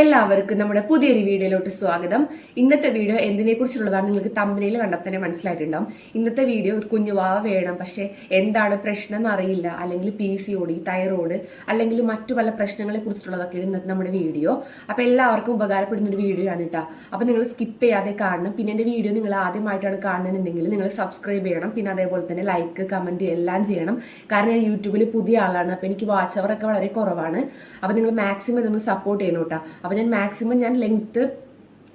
എല്ലാവർക്കും നമ്മുടെ പുതിയൊരു വീഡിയോയിലോട്ട് സ്വാഗതം. ഇന്നത്തെ വീഡിയോ എന്തിനെ കുറിച്ചുള്ളതാണ് നിങ്ങൾക്ക് തമ്പനയിൽ കണ്ടപ്പോൾ തന്നെ മനസ്സിലായിട്ടുണ്ടാവും. ഇന്നത്തെ വീഡിയോ ഒരു കുഞ്ഞുവാവ വേണം. പക്ഷേ എന്താണ് പ്രശ്നം എന്നറിയില്ല അല്ലെങ്കിൽ പി സി ഡി തൈറോയ്ഡ് അല്ലെങ്കിൽ മറ്റു പല പ്രശ്നങ്ങളെ കുറിച്ചുള്ളതൊക്കെയാണ് ഇന്നത്തെ നമ്മുടെ വീഡിയോ. അപ്പോൾ എല്ലാവർക്കും ഉപകാരപ്പെടുന്ന ഒരു വീഡിയോ ആണ് കേട്ടോ. അപ്പോൾ നിങ്ങൾ സ്കിപ്പ് ചെയ്യാതെ കാണണം. പിന്നെ എന്റെ വീഡിയോ നിങ്ങൾ ആദ്യമായിട്ടാണ് കാണുന്നുണ്ടെങ്കിൽ നിങ്ങൾ സബ്സ്ക്രൈബ് ചെയ്യണം. പിന്നെ അതേപോലെ തന്നെ ലൈക്ക് കമന്റ് എല്ലാം ചെയ്യണം. കാരണം ഞാൻ യൂട്യൂബിൽ പുതിയ ആളാണ്. അപ്പോൾ എനിക്ക് വാച്ച് അവറൊക്കെ വളരെ കുറവാണ്. അപ്പോൾ നിങ്ങൾ മാക്സിമം ഇതൊന്ന് സപ്പോർട്ട് ചെയ്യണം കേട്ടോ. അപ്പോൾ ഞാൻ മാക്സിമം ഞാൻ ലെങ്ത്ത്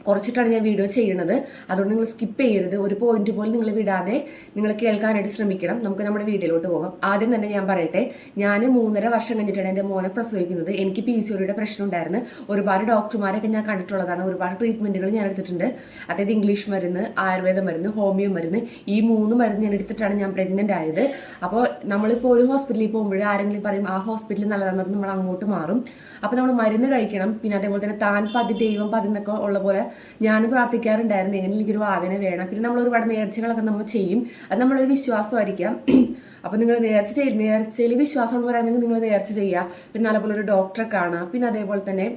കുറച്ചിട്ടാണ് ഞാൻ വീഡിയോ ചെയ്യുന്നത് അതുകൊണ്ട് നിങ്ങൾ സ്കിപ്പ് ചെയ്യരുത്. ഒരു പോയിന്റ് പോലും നിങ്ങൾ വിടാതെ നിങ്ങൾ കേൾക്കാനായിട്ട് ശ്രമിക്കണം. നമുക്ക് നമ്മുടെ വീട്ടിലോട്ട് പോകാം. ആദ്യം തന്നെ ഞാൻ പറയട്ടെ ഞാൻ മൂന്നര വർഷം കഴിഞ്ഞിട്ടാണ് എന്റെ മോനെ പ്രസവിക്കുന്നത്. എനിക്ക് പി സി ഒയുടെ പ്രശ്നം ഉണ്ടായിരുന്നു. ഒരുപാട് ഡോക്ടർമാരൊക്കെ ഞാൻ കണ്ടിട്ടുള്ളതാണ്. ഒരുപാട് ട്രീറ്റ്മെന്റുകൾ ഞാൻ എടുത്തിട്ടുണ്ട്. അതായത് ഇംഗ്ലീഷ് മരുന്ന് ആയുർവേദ മരുന്ന് ഹോമിയോ മരുന്ന് ഈ മൂന്ന് മരുന്ന് ഞാൻ എടുത്തിട്ടാണ് ഞാൻ പ്രഗ്നന്റ് ആയത്. അപ്പോൾ നമ്മളിപ്പോൾ ഒരു ഹോസ്പിറ്റലിൽ പോകുമ്പോൾ ആരെങ്കിലും പറയും ആ ഹോസ്പിറ്റലിൽ നല്ലതാണെന്ന് പറഞ്ഞ് നമ്മൾ അങ്ങോട്ട് മാറും. അപ്പോൾ നമ്മൾ മരുന്ന് കഴിക്കണം. പിന്നെ അതേപോലെ തന്നെ താൻ പതി ദൈവം പതി എന്നൊക്കെ ഉള്ള പോലെ ഞാൻ പ്രാർത്ഥിക്കാറുണ്ടായിരുന്നു എങ്ങനെ എനിക്കൊരു വാവിനെ വേണം. പിന്നെ നമ്മൾ ഒരുപാട് നേർച്ചകളൊക്കെ നമ്മൾ ചെയ്യും. അത് നമ്മളൊരു വിശ്വാസമായിരിക്കാം. അപ്പോൾ നിങ്ങൾ നേർച്ച ചെയ്ത് നേർച്ചയിൽ വിശ്വാസം പറയുകയാണെങ്കിൽ നിങ്ങൾ നേർച്ച ചെയ്യുക. പിന്നെ നല്ലപോലെ ഒരു ഡോക്ടറെ കാണുക. പിന്നെ അതേപോലെ തന്നെ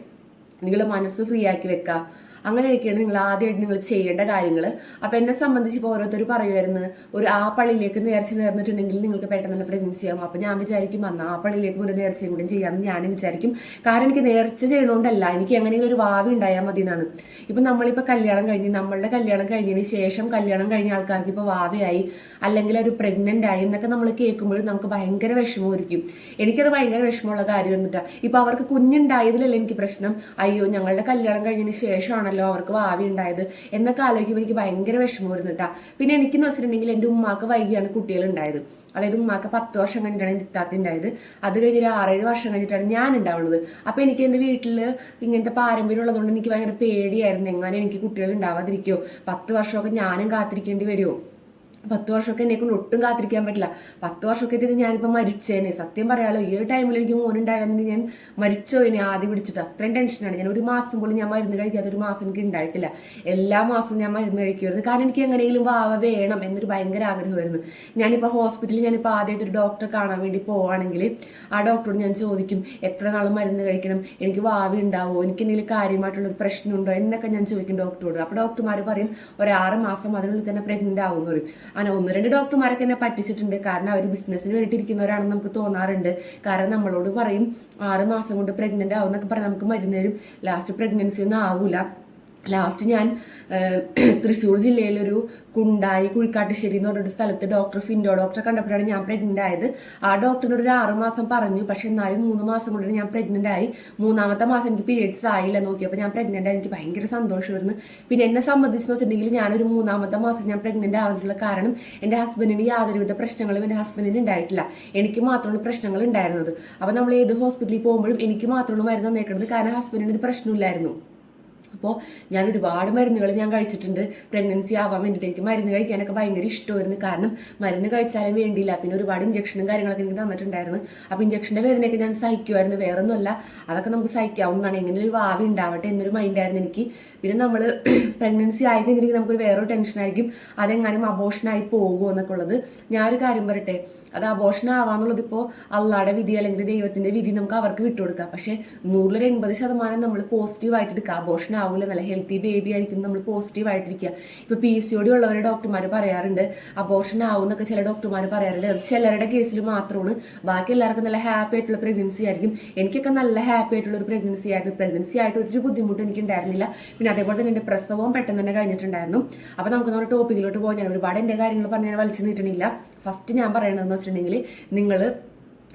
നിങ്ങൾ മനസ്സ് ഫ്രീ ആക്കി വെക്കുക. അങ്ങനെയൊക്കെയാണ് നിങ്ങൾ ആദ്യമായിട്ട് നിങ്ങൾ ചെയ്യേണ്ട കാര്യങ്ങൾ അപ്പം എന്നെ സംബന്ധിച്ച് ഇപ്പോൾ ഓരോരുത്തർ പറയുമായിരുന്നു ഒരു ആ പള്ളിയിലേക്ക് നേർച്ച നേർന്നിട്ടുണ്ടെങ്കിൽ നിങ്ങൾക്ക് പെട്ടെന്ന് തന്നെ പ്രഗ്നൻസി ആവും. അപ്പം ഞാൻ വിചാരിക്കും അന്ന് ആ പള്ളിയിലേക്ക് ഒരു നേർച്ചയും കൂടെ ചെയ്യാമെന്ന് ഞാനും വിചാരിക്കും. കാരണം എനിക്ക് നേർച്ച ചെയ്യണോണ്ടല്ല എനിക്ക് എങ്ങനെയെങ്കിലും ഒരു ഭാവി ഉണ്ടായാൽ മതി എന്നാണ് ഇപ്പം നമ്മളിപ്പോൾ കല്യാണം കഴിഞ്ഞ് നമ്മളുടെ കല്യാണം കഴിഞ്ഞതിന് ശേഷം കല്യാണം കഴിഞ്ഞ ആൾക്കാർക്ക് ഇപ്പോൾ വാവയായി അല്ലെങ്കിൽ ഒരു പ്രഗ്നന്റ് ആയി എന്നൊക്കെ നമ്മൾ കേൾക്കുമ്പോഴും നമുക്ക് ഭയങ്കര വിഷമമായിരിക്കും. എനിക്കത് ഭയങ്കര വിഷമമുള്ള കാര്യം ഇപ്പം അവർക്ക് കുഞ്ഞുണ്ടായതിലല്ല എനിക്ക് പ്രശ്നം? അയ്യോ ഞങ്ങളുടെ കല്യാണം കഴിഞ്ഞതിന് ശേഷമാണല്ലോ അവർക്ക് ഭാവി ഉണ്ടായത് എന്നൊക്കെ ആലോചിക്കുമ്പോൾ എനിക്ക് ഭയങ്കര വിഷമം വരുന്നു കേട്ടാ പിന്നെ എനിക്കെന്ന് വെച്ചിട്ടുണ്ടെങ്കിൽ എന്റെ ഉമ്മാക്ക് വൈകിയാണ് കുട്ടികൾ ഉണ്ടായത് അതായത് ഉമ്മാക്ക് പത്ത് വർഷം കഴിഞ്ഞിട്ടാണ് എന്റെ ഇത്താത്ത ഉണ്ടായത്. അത് കഴിഞ്ഞ് ഒരു ആറേഴ് വർഷം കഴിഞ്ഞിട്ടാണ് ഞാൻ ഉണ്ടാവുന്നത് അപ്പോൾ എനിക്ക് എന്റെ വീട്ടിൽ ഇങ്ങനത്തെ പാരമ്പര്യം ഉള്ളതുകൊണ്ട് എനിക്ക് ഭയങ്കര പേടിയായിരുന്നു. എങ്ങനെ എനിക്ക് കുട്ടികൾ ഉണ്ടാവാതിരിക്കോ? പത്ത് വർഷമൊക്കെ ഞാനും കാത്തിരിക്കേണ്ടി വരുമോ പത്ത് വർഷമൊക്കെ എന്നെ കൊണ്ട് ഒട്ടും കാത്തിരിക്കാൻ പറ്റില്ല. പത്ത് വർഷമൊക്കെ എത്തിയിട്ട് ഞാനിപ്പോൾ മരിച്ചേനെ. സത്യം പറയാലോ ഈ ഒരു ടൈമിൽ എനിക്ക് മോനുണ്ടായിരുന്നു ഞാൻ മരിച്ചോ ഇനി ആദ്യം പിടിച്ചിട്ട്. അത്രയും ടെൻഷനാണ് ഞാൻ ഒരു മാസം പോലും ഞാൻ മരുന്ന് കഴിക്കാത്ത ഒരു മാസം എനിക്ക് ഉണ്ടായിട്ടില്ല. എല്ലാ മാസവും ഞാൻ മരുന്ന് കഴിക്കുമായിരുന്നു കാരണം എനിക്ക് എങ്ങനെയെങ്കിലും വാവ വേണം എന്നൊരു ഭയങ്കര ആഗ്രഹമായിരുന്നു. ഞാനിപ്പോൾ ഹോസ്പിറ്റലിൽ ഞാനിപ്പോൾ ആദ്യമായിട്ട് ഒരു ഡോക്ടറെ കാണാൻ വേണ്ടി പോവുകയാണെങ്കിൽ ആ ഡോക്ടറോട് ഞാൻ ചോദിക്കും എത്ര നാൾ മരുന്ന് കഴിക്കണം? എനിക്ക് വാവി ഉണ്ടാവുമോ എനിക്ക് എന്തെങ്കിലും കാര്യമായിട്ടുള്ള പ്രശ്നമുണ്ടോ എന്നൊക്കെ ഞാൻ ചോദിക്കും ഡോക്ടറോട് അപ്പോൾ ഡോക്ടർമാർ പറയും ഒരു ആറ് മാസം അതിനുള്ളിൽ തന്നെ പ്രഗ്നന്റ് ആവും എന്ന് പറയും. അങ്ങനെ ഒന്ന് രണ്ട് ഡോക്ടർമാരൊക്കെ എന്നെ പറ്റിച്ചിട്ടുണ്ട്. കാരണം അവർ ബിസിനസ്സിന് വേണ്ടിയിട്ടിരിക്കുന്നവരാണെന്ന് നമുക്ക് തോന്നാറുണ്ട്. കാരണം നമ്മളോട് പറയും ആറ് മാസം കൊണ്ട് പ്രഗ്നന്റ് ആവും എന്നൊക്കെ പറഞ്ഞാൽ നമുക്ക് മരുന്ന് തരും. ലാസ്റ്റ് പ്രഗ്നൻസി ഒന്നും ആവൂല. ലാസ്റ്റ് ഞാൻ തൃശ്ശൂർ ജില്ലയിലൊരു കുണ്ടായി കുഴിക്കാട്ടുശ്ശേരി എന്ന് പറഞ്ഞൊരു സ്ഥലത്ത് ഡോക്ടർ ഫിൻഡോ ഡോക്ടറെ കണ്ടപ്പോഴാണ് ഞാൻ പ്രഗ്നന്റ് ആയത്. ആ ഡോക്ടറിനോട് ഒരു ആറു മാസം പറഞ്ഞു പക്ഷെ എന്നാലും മൂന്ന് മാസം കൊണ്ട് ഞാൻ പ്രഗ്നന്റ് ആയി. മൂന്നാമത്തെ മാസം എനിക്ക് പീരിയഡ്സ് ആയില്ല നോക്കിയപ്പോൾ ഞാൻ പ്രഗ്നന്റ് ആയി. എനിക്ക് ഭയങ്കര സന്തോഷമായിരുന്നു. പിന്നെ എന്നെ സംബന്ധിച്ച് വെച്ചിട്ടുണ്ടെങ്കിൽ ഞാനൊരു മൂന്നാമത്തെ മാസം ഞാൻ പ്രഗ്നന്റ് ആവാനുള്ള കാരണം എന്റെ ഹസ്ബൻഡിന് യാതൊരുവിധ പ്രശ്നങ്ങളും എന്റെ ഹസ്ബൻഡിന് ഉണ്ടായിട്ടില്ല. എനിക്ക് മാത്രമാണ് പ്രശ്നങ്ങൾ ഉണ്ടായിരുന്നത്. അപ്പോൾ നമ്മൾ ഏത് ഹോസ്പിറ്റലിൽ പോകുമ്പോഴും എനിക്ക് മാത്രമാണ് മരുന്ന് നേക്കുന്നത് കാരണം ഹസ്ബൻഡിന് ഒരു പ്രശ്നമില്ലായിരുന്നു. അപ്പോൾ ഞാൻ ഒരുപാട് മരുന്നുകൾ ഞാൻ കഴിച്ചിട്ടുണ്ട്. പ്രഗ്നൻസി ആവാൻ വേണ്ടിയിട്ട് എനിക്ക് മരുന്ന് കഴിക്കാനൊക്കെ ഭയങ്കര ഇഷ്ടമായിരുന്നു. കാരണം മരുന്ന് കഴിച്ചാലും വേണ്ടിയില്ല. പിന്നെ ഒരുപാട് ഇഞ്ചക്ഷനും കാര്യങ്ങളൊക്കെ എനിക്ക് തന്നിട്ടുണ്ടായിരുന്നു. അപ്പോൾ ഇഞ്ചക്ഷന്റെ വേദനയൊക്കെ ഞാൻ സഹിക്കുമായിരുന്നു. വേറെ ഒന്നുമല്ല അതൊക്കെ നമുക്ക് സഹിക്കാവുന്നതാണ്. എങ്ങനെ ഒരു ഭാവി ഉണ്ടാവട്ടെ എന്നൊരു മൈൻഡായിരുന്നു എനിക്ക്. പിന്നെ നമ്മൾ പ്രഗ്നൻസി ആയി കഴിഞ്ഞിട്ടുണ്ടെങ്കിൽ നമുക്കൊരു വേറൊരു ടെൻഷനായിരിക്കും അതെങ്ങാനും അബോഷനായി പോകുമോ എന്നൊക്കെ ഉള്ളത്. ഞാൻ ഒരു കാര്യം പറയട്ടെ. അത് അബോഷൻ ആവാന്നുള്ളത് ഇപ്പോൾ അള്ളാടെ വിധി അല്ലെങ്കിൽ ദൈവത്തിന്റെ വിധി നമുക്ക് അവർക്ക് വിട്ടുകൊടുക്കാം. പക്ഷേ നൂറിലൊരു എൺപത് ശതമാനം നമ്മൾ പോസിറ്റീവായിട്ട് എടുക്കുക. അബോഷൻ ആവില്ല നല്ല ഹെൽത്തി ബേബി ആയിരിക്കും നമ്മൾ പോസിറ്റീവ് ആയിട്ടിരിക്കുക ഇപ്പൊ പി സി ഒ ഡി ഉള്ളവരെ ഡോക്ടർമാർ പറയാറുണ്ട് അബോർഷൻ ആവും എന്നൊക്കെ ചില ഡോക്ടർമാർ പറയാറുണ്ട്. അത് ചിലരുടെ കേസിൽ മാത്രമാണ്. ബാക്കി എല്ലാവർക്കും നല്ല ഹാപ്പി ആയിട്ടുള്ള പ്രഗ്നൻസി ആയിരിക്കും. എനിക്കൊക്കെ നല്ല ഹാപ്പി ആയിട്ടുള്ള ഒരു പ്രഗ്നൻസി ആയിരുന്നു. പ്രഗ്നൻസി ആയിട്ട് ഒരു ബുദ്ധിമുട്ട് എനിക്ക് ഉണ്ടായിരുന്നില്ല. പിന്നെ അതേപോലെ തന്നെ എന്റെ പ്രസവവും പെട്ടെന്ന് തന്നെ കഴിഞ്ഞിട്ടുണ്ടായിരുന്നു. അപ്പൊ നമുക്ക് നമ്മുടെ ടോപ്പിക്കിലോട്ട് പോകാൻ ഞാൻ ഒരുപാട് എന്റെ കാര്യങ്ങൾ പറഞ്ഞ് ഞാൻ വലിച്ചു നീട്ടണില്ല. ഫസ്റ്റ് ഞാൻ പറയണതെന്ന് വെച്ചിട്ടുണ്ടെങ്കിൽ നിങ്ങൾ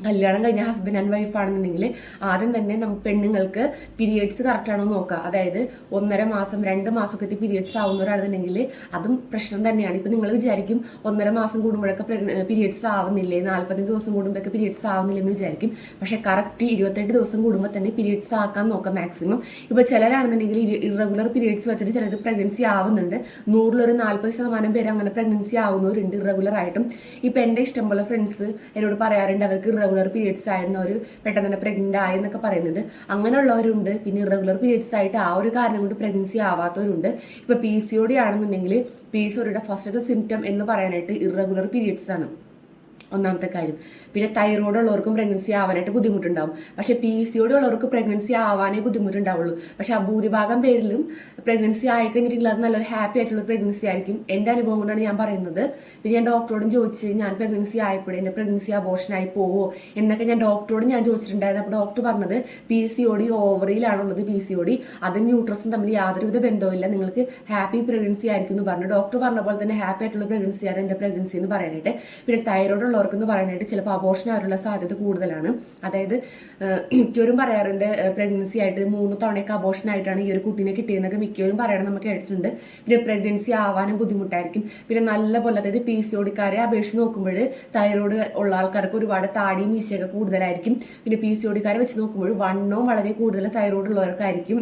കല്യാണം കഴിഞ്ഞ ഹസ്ബൻഡ് ആൻഡ് വൈഫ് ആണെന്നുണ്ടെങ്കിൽ ആദ്യം തന്നെ നമുക്ക് പെണ്ണുങ്ങൾക്ക് പീരിയഡ്സ് കറക്റ്റ് ആണോ നോക്കുക. അതായത് ഒന്നര മാസം രണ്ട് മാസമൊക്കെ പീരിയഡ്സ് ആവുന്നവരാണെന്നുണ്ടെങ്കിൽ അതും പ്രശ്നം തന്നെയാണ്. ഇപ്പൊ നിങ്ങൾ വിചാരിക്കും ഒന്നര മാസം കൂടുമ്പോഴൊക്കെ പീരിയഡ്സ് ആവുന്നില്ലേ? നാല്പത്തഞ്ച് ദിവസം കൂടുമ്പോഴൊക്കെ പീരിയഡ്സ് ആവുന്നില്ല എന്ന് വിചാരിക്കും. പക്ഷേ കറക്റ്റ് ഇരുപത്തെട്ട് ദിവസം കൂടുമ്പോൾ തന്നെ പീരിയഡ്സ് ആക്കാൻ നോക്കാം മാക്സിമം ഇപ്പൊ ചിലരാണെന്നുണ്ടെങ്കിൽ ഇറഗുലർ പീരിയഡ്സ് വെച്ചിട്ട് ചിലർ പ്രഗ്നൻസി ആവുന്നുണ്ട്. നൂറിലൊരു നാല്പത് ശതമാനം പേര് അങ്ങനെ പ്രഗ്നൻസി ആവുന്നവരുണ്ട് ഇറഗുലർ ആയിട്ടും. ഇപ്പൊ എന്റെ ഇഷ്ടംപോലെ ഫ്രണ്ട്സ് എന്നോട് പറയാറുണ്ട് അവർക്ക് ഇറഗുലർ പീരിയഡ്സ് ഒരു പെട്ടെന്ന് തന്നെ പ്രഗ്നന്റ് ആയി എന്നൊക്കെ പറയുന്നുണ്ട്. അങ്ങനെയുള്ളവരുണ്ട്. പിന്നെ ഇറഗുലർ പീരീഡ്സ് ആയിട്ട് ആ ഒരു കാരണം കൊണ്ട് പ്രഗ്നൻസി ആവാത്തവരുണ്ട്. ഇപ്പൊ പി സി ഒ ഡി ആണെന്നുണ്ടെങ്കിൽ പി സി ഒ ഡിയുടെ ഫസ്റ്റത്തെ സിംറ്റം എന്ന് പറയാനായിട്ട് ഇറഗുലർ പീരീഡ്സ് ആണ്. ഒന്നാമത്തെ കാര്യം. പിന്നെ തൈറോയ്ഡ് ഉള്ളവർക്കും പ്രഗ്നൻസി ആവാനായിട്ട് ബുദ്ധിമുട്ടുണ്ടാവും. പക്ഷെ പി സി ഒടി ഉള്ളവർക്ക് പ്രഗ്നൻസി ആവാനേ ബുദ്ധിമുട്ടുണ്ടാവുള്ളൂ. പക്ഷെ ആ ഭൂരിഭാഗം പേരിലും പ്രഗ്നൻസി ആയി നല്ലൊരു ഹാപ്പി ആയിട്ടുള്ള പ്രഗ്നൻസി ആയിരിക്കും. എന്റെ അനുഭവം കൊണ്ടാണ് ഞാൻ പറയുന്നത്. പിന്നെ ഞാൻ ഡോക്ടറോടും ചോദിച്ച് ഞാൻ പ്രഗ്നൻസി ആയപ്പോഴേ എന്റെ പ്രഗ്നൻസി അബോർഷൻ ആയി പോവോ? എന്നൊക്കെ ഞാൻ ഡോക്ടറോട് ഞാൻ ചോദിച്ചിട്ടുണ്ടായിരുന്നു. അപ്പോൾ ഡോക്ടർ പറഞ്ഞത് പി സി ഓടി ഓവറിയിലാണുള്ളത് പി സി ഓടി അതും ന്യൂട്രസും തമ്മിൽ യാതൊരുവിധ ബന്ധവുമില്ല. നിങ്ങൾക്ക് ഹാപ്പി പ്രഗ്നൻസി ആയിരിക്കും എന്ന് പറഞ്ഞു. ഡോക്ടർ പറഞ്ഞ പോലെ തന്നെ ഹാപ്പി ആയിട്ടുള്ള പ്രഗ്നൻസി ആണ് എന്റെ പ്രഗ്നൻസി എന്ന് പറയാനായിട്ട്. പിന്നെ തൈറോയ്ഡ് ഉള്ളവർക്ക് എന്ന് പറയാനായിട്ട് ചിലപ്പോൾ അബോർഷൻ ആവാനുള്ള സാധ്യത കൂടുതലാണ്. അതായത് മിക്കവരും പറയാറുണ്ട് പ്രഗ്നൻസി ആയിട്ട് മൂന്ന് തവണയൊക്കെ അബോർഷൻ ആയിട്ടാണ് ഈ ഒരു കുട്ടീനെ കിട്ടിയതെന്നൊക്കെ മിക്കവരും പറയണം നമുക്ക് കേട്ടിട്ടുണ്ട്. പിന്നെ പ്രഗ്നൻസി ആവാനും ബുദ്ധിമുട്ടായിരിക്കും. പിന്നെ നല്ല പോലെ അതായത് പി സി ഒടിക്കാരെ അപേക്ഷിച്ച് നോക്കുമ്പോൾ തൈറോയ്ഡ് ഉള്ള ആൾക്കാർക്ക് ഒരുപാട് താടിയും മീശയൊക്കെ കൂടുതലായിരിക്കും. പിന്നെ പി സി ഒടിക്കാരെ വെച്ച് നോക്കുമ്പോൾ വണ്ണവും വളരെ കൂടുതൽ തൈറോയ്ഡ് ഉള്ളവർക്കായിരിക്കും.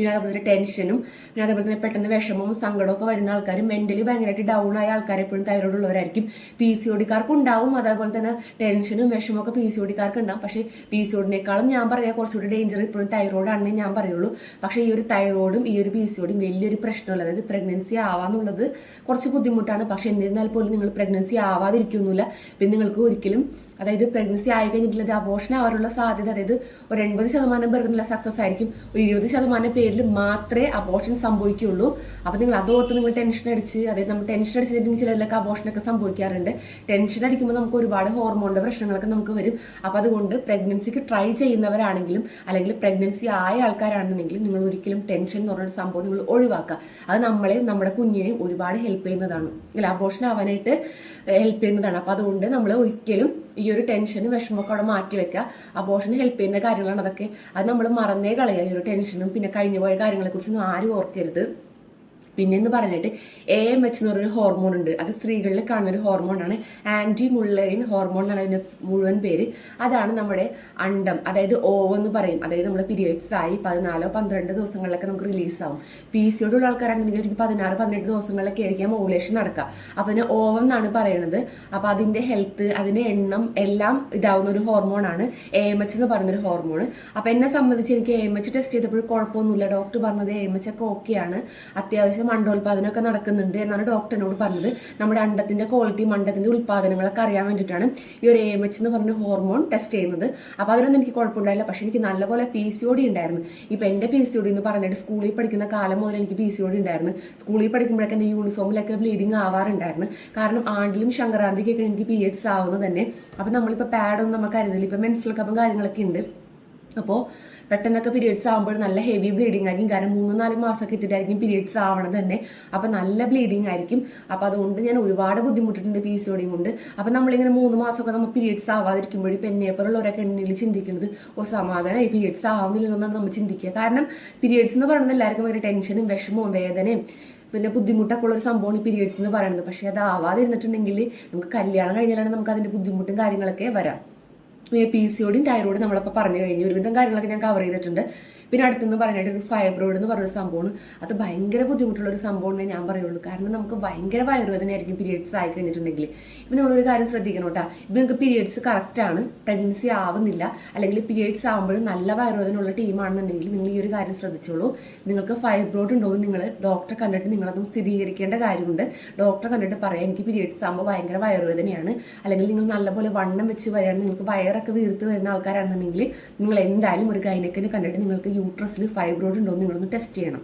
പിന്നെ തന്നെ ടെൻഷനും പിന്നെ അതേപോലെ തന്നെ പെട്ടെന്ന് വിഷമവും സങ്കടവും ഒക്കെ വരുന്ന ആൾക്കാർ മെന്റലി ഭയങ്കരമായിട്ട് ഡൗൺ ആയ ആൾക്കാർ എപ്പോഴും തൈറോയ്ഡ് ഉള്ളവരായിരിക്കും പി സി ഒടിക്കാർക്ക് ഉണ്ടാവും അതേപോലെ തന്നെ ടെൻഷനും വിഷമവും ഒക്കെ പി സി ഒടിക്കാർക്ക് ഉണ്ടാവും പക്ഷേ പി സി ഒടിനേക്കാളും ഞാൻ പറയാം കുറച്ചുകൂടി ഡേഞ്ചർ ഇപ്പോഴും തൈറോയ്ഡ് ആണെന്നേ ഞാൻ പറയുള്ളൂ. പക്ഷേ ഈ ഒരു തൈറോയ്ഡും ഈ ഒരു പി സി ഒടിയും വലിയൊരു പ്രശ്നമുള്ള അതായത് പ്രഗ്നൻസി ആവാന്നുള്ളത് കുറച്ച് ബുദ്ധിമുട്ടാണ്. പക്ഷേ എന്നിരുന്നാൽ പോലും നിങ്ങൾ പ്രഗ്നൻസി ആവാതിരിക്കൊന്നുമില്ല. പിന്നെ നിങ്ങൾക്ക് ഒരിക്കലും അതായത് പ്രഗ്നൻസി ആയി കഴിഞ്ഞിട്ടുള്ളത് അബോഷൻ ആവാനുള്ള സാധ്യത അതായത് ഒരു എൺപത് ശതമാനം പേർക്കുള്ള സക്സസ് ആയിരിക്കും. ഒരു ഇരുപത് ശതമാനം പേരിൽ മാത്രമേ അബോർഷൻ സംഭവിക്കുകയുള്ളൂ. അപ്പൊ നിങ്ങൾ അതോർത്ത് നിങ്ങൾ ടെൻഷൻ അടിച്ച് അതായത് നമ്മൾ ടെൻഷൻ അടിച്ചിട്ടുണ്ടെങ്കിൽ ചിലരിലൊക്കെ അബോഷനൊക്കെ സംഭവിക്കാറുണ്ട്. ടെൻഷൻ അടിക്കുമ്പോൾ നമുക്ക് ഒരുപാട് ഹോർമോണിന്റെ പ്രശ്നങ്ങളൊക്കെ നമുക്ക് വരും. അപ്പൊ അതുകൊണ്ട് പ്രഗ്നൻസിക്ക് ട്രൈ ചെയ്യുന്നവരാണെങ്കിലും അല്ലെങ്കിൽ പ്രഗ്നൻസി ആയ ആൾക്കാരാണെന്നുണ്ടെങ്കിലും നിങ്ങൾ ഒരിക്കലും ടെൻഷൻ എന്ന് പറയുന്ന സംഭവം നിങ്ങൾ ഒഴിവാക്കുക. അത് നമ്മളെയും നമ്മുടെ കുഞ്ഞിനെയും ഒരുപാട് ഹെൽപ്പ് ചെയ്യുന്നതാണ്. അല്ല? അബോർഷൻ ആവാനായിട്ട് ഹെൽപ്പ് ചെയ്യുന്നതാണ്. അപ്പൊ അതുകൊണ്ട് നമ്മൾ ഒരിക്കലും ഈ ഒരു ടെൻഷനും വിഷമമൊക്കെ അവിടെ മാറ്റി വെക്കുക. അബോഷന് ഹെൽപ്പ് ചെയ്യുന്ന കാര്യങ്ങളാണ് അതൊക്കെ. അത് നമ്മൾ മറന്നേ കളയുക. ഈ ഒരു ടെൻഷനും പിന്നെ കഴിഞ്ഞു പോയ കാര്യങ്ങളെ കുറിച്ചൊന്നും ആരും ഓർക്കരുത്. പിന്നെന്ന് പറഞ്ഞിട്ട് എ എം എച്ച് എന്ന് പറഞ്ഞൊരു ഹോർമോൺ ഉണ്ട്. അത് സ്ത്രീകളിൽ കാണുന്ന ഒരു ഹോർമോണാണ് ആന്റി മുള്ളറിൻ ഹോർമോൺ എന്നാണ് അതിന്റെ മുഴുവൻ പേര്. അതാണ് നമ്മുടെ അണ്ടം അതായത് ഓവ എന്ന് പറയും. അതായത് നമ്മുടെ പീരിയഡ്സ് ആയി പതിനാലോ പന്ത്രണ്ട് ദിവസങ്ങളിലൊക്കെ നമുക്ക് റിലീസ് ആവും. പി സി ഉള്ള ആൾക്കാരാണെങ്കിൽ ഒരു പതിനാറ് പതിനെട്ട് ദിവസങ്ങളിലൊക്കെ ആയിരിക്കും ഓവുലേഷൻ നടക്കുക. അപ്പോൾ അതിന് ഓവം എന്നാണ് പറയുന്നത് അപ്പോൾ അതിന്റെ ഹെൽത്ത് അതിന്റെ എണ്ണം എല്ലാം ഇതാവുന്ന ഒരു ഹോർമോണാണ് എ എം എച്ച് എന്ന് പറയുന്നൊരു ഹോർമോൺ അപ്പോൾ എന്നെ സംബന്ധിച്ച് എനിക്ക് എ എം എച്ച് ടെസ്റ്റ് ചെയ്തപ്പോൾ കുഴപ്പമൊന്നുമില്ല. ഡോക്ടർ പറഞ്ഞത് എ എം എച്ച് ഒക്കെ ഓക്കെയാണ് അത്യാവശ്യം അണ്ടോൽപാദനമൊക്കെ നടക്കുന്നുണ്ട് എന്നാണ് ഡോക്ടറിനോട് പറഞ്ഞത്. നമ്മുടെ അണ്ടത്തിന്റെ ക്വാളിറ്റി മണ്ടത്തിന്റെ ഉൽപാദനങ്ങളൊക്കെ അറിയാൻ വേണ്ടിയിട്ടാണ് ഈ ഒരു എ എച്ച് എന്ന് പറഞ്ഞ ഹോർമോൺ ടെസ്റ്റ് ചെയ്യുന്നത്. അപ്പോൾ അതിനൊന്നും എനിക്ക് കുഴപ്പമുണ്ടായില്ല. പക്ഷെ എനിക്ക് നല്ലപോലെ പി സി ഒ ഡി ഉണ്ടായിരുന്നു. ഇപ്പൊ എന്റെ പി സി ഒ ഡി എന്ന് പറഞ്ഞിട്ട് സ്കൂളിൽ പഠിക്കുന്ന കാലം മുതൽ എനിക്ക് പി സി ഒ ഡി ഉണ്ടായിരുന്നു. സ്കൂളിൽ പഠിക്കുമ്പോഴൊക്കെ എന്റെ യൂണിഫോമിലൊക്കെ ബ്ലീഡിങ് ആവാറുണ്ടായിരുന്നു. കാരണം ആണ്ടിലും ശങ്കരാന്തിക്കൊക്കെ എനിക്ക് പീരിയഡ്സ് ആവുന്നത് തന്നെ. അപ്പൊ നമ്മളിപ്പോ പാഡൊന്നും നമുക്ക് അറിയുന്നില്ല ഇപ്പൊ മെൻസിലൊക്കെ അപ്പം കാര്യങ്ങളൊക്കെ ഉണ്ട്. അപ്പോൾ പെട്ടെന്നൊക്കെ പീരിയഡ്സ് ആകുമ്പോൾ നല്ല ഹെവി ബ്ലീഡിങ് ആയിരിക്കും. കാരണം മൂന്ന് നാല് മാസമൊക്കെ എത്തിയിട്ടായിരിക്കും പീരിയഡ്സ് ആവണത് തന്നെ. അപ്പോൾ നല്ല ബ്ലീഡിങ് ആയിരിക്കും. അപ്പോൾ അതുകൊണ്ട് ഞാൻ ഒരുപാട് ബുദ്ധിമുട്ടിട്ടുണ്ട് പി സി കൊണ്ട്. അപ്പോൾ നമ്മളിങ്ങനെ മൂന്ന് മാസമൊക്കെ നമ്മൾ പീരിയഡ്സ് ആവാതിരിക്കുമ്പോഴും ഇപ്പം എന്നെപ്പോലുള്ളവരൊക്കെ എണ്ണിൽ ചിന്തിക്കുന്നത് ഓ സമാധാനമായി പീരീഡ്സ് എന്നാണ് നമ്മൾ ചിന്തിക്കുക. കാരണം പീരിയഡ്സ് എന്ന് പറയുന്നത് എല്ലാവർക്കും ഭയങ്കര ടെൻഷനും വിഷമവും വേദനയും പിന്നെ ബുദ്ധിമുട്ടൊക്കെ ഉള്ള ഒരു സംഭവമാണ് ഈ പീരിയഡ്സ് എന്ന് പറയുന്നത്. പക്ഷേ അത് ആവാതിരുന്നിട്ടുണ്ടെങ്കിൽ നമുക്ക് കല്യാണം കഴിഞ്ഞാലാണ് നമുക്ക് അതിന്റെ ബുദ്ധിമുട്ടും കാര്യങ്ങളൊക്കെ വരാം. പി സി ഒടിയും തൈറോയിഡും നമ്മളപ്പോൾ പറഞ്ഞു കഴിഞ്ഞു ഒരുവിധം കാര്യങ്ങളൊക്കെ ഞാൻ കവർ ചെയ്തിട്ടുണ്ട്. പിന്നെ അടുത്തെന്ന് പറയാനായിട്ട് ഒരു ഫൈബ്രോയിഡ് എന്ന് പറയുന്ന സംഭവമാണ്. അത് ഭയങ്കര ബുദ്ധിമുട്ടുള്ള ഒരു സംഭവമെന്നേ ഞാൻ പറയുള്ളൂ. കാരണം നമുക്ക് ഭയങ്കര വയറുവേദനയായിരിക്കും പീരിയഡ്സ് ആയി കഴിഞ്ഞിട്ടുണ്ടെങ്കിൽ ഇപ്പം നമ്മളൊരു കാര്യം ശ്രദ്ധിക്കണം കേട്ടോ. ഇപ്പം നിങ്ങൾക്ക് പീരിയഡ്സ് കറക്റ്റ് ആണ്. പ്രഗ്നൻസി ആവുന്നില്ല. അല്ലെങ്കിൽ പീരിയഡ്സ് ആകുമ്പോഴും നല്ല വയറുവേദന ഉള്ള ടീമാണെന്നുണ്ടെങ്കിൽ നിങ്ങൾ ഈ ഒരു കാര്യം ശ്രദ്ധിച്ചോളൂ. നിങ്ങൾക്ക് ഫൈബ്രോയിഡ് ഉണ്ടോ എന്ന് നിങ്ങൾ ഡോക്ടറെ കണ്ടിട്ട് നിങ്ങളതും സ്ഥിരീകരിക്കേണ്ട കാര്യമുണ്ട്. ഡോക്ടറെ കണ്ടിട്ട് പറയാം എനിക്ക് പീരിയഡ്സ് ആകുമ്പോൾ ഭയങ്കര വയറുവേദനയാണ്. അല്ലെങ്കിൽ നിങ്ങൾ നല്ലപോലെ വണ്ണം വെച്ച് വരികയാണ് നിങ്ങൾക്ക് വയറൊക്കെ വീർത്ത് വരുന്ന ആൾക്കാരാണെന്നുണ്ടെങ്കിൽ നിങ്ങൾ എന്തായാലും ഒരു ഗൈനക്കിനെ കണ്ടിട്ട് നിങ്ങൾക്ക് യൂട്രസിൽ ഫൈബ്രോയിഡ് ഉണ്ടോ എന്ന് നിങ്ങളൊന്ന് ടെസ്റ്റ് ചെയ്യണം.